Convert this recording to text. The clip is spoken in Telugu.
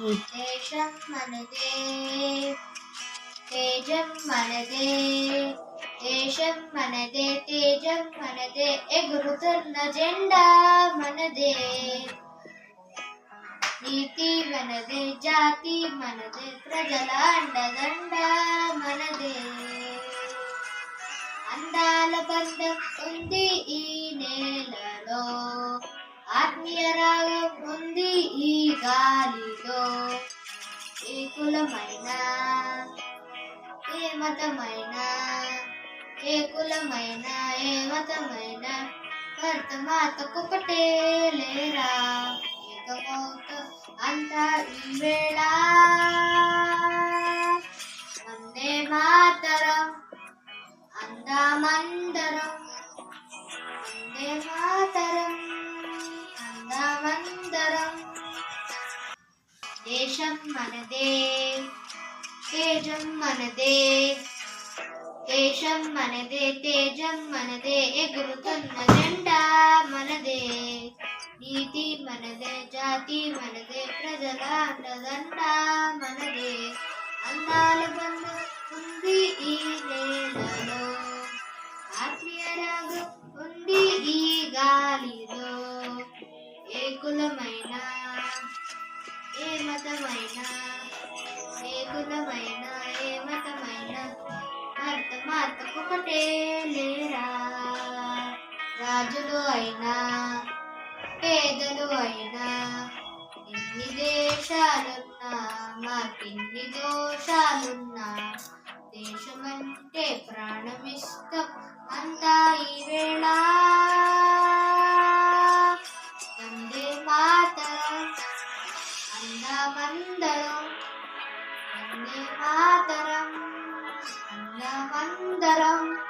దేశం మనదే తేజం మనదే దేశం మనదే తేజం మనదే ఎగురుతున్న జెండా మనదే నీతి మనదే జాతి మనదే ప్రజల అండదండ మనదే అందాల బంధం ఉంది ఈ నేలలో. ఆత్మీయ రాగం ఉంది ఏ ఏ మతమైనా ఏ కులమైన ఏ మతమైనా భర్త మాతకొకటే లేరా. ఏకమౌత అంత ఈ వందే మాతరం అందామందరం. దేశం మనదే తేజం మనదే దేశం మనదే తేజం మనదే ఎగురుతున్న జెండా మనదే నీతి మనదే జాతి మనదే ప్రజల అండదండ మతమైన ఏ ఏ భర్త లేరా? రాజులు అయినా పేదలు అయినా ఎన్ని దేశాలున్నా మాకిన్ని దోషాలున్నా దేశమంటే ప్రాణమిస్తాం అందమందరం వందే మాతరం అందమందరం జై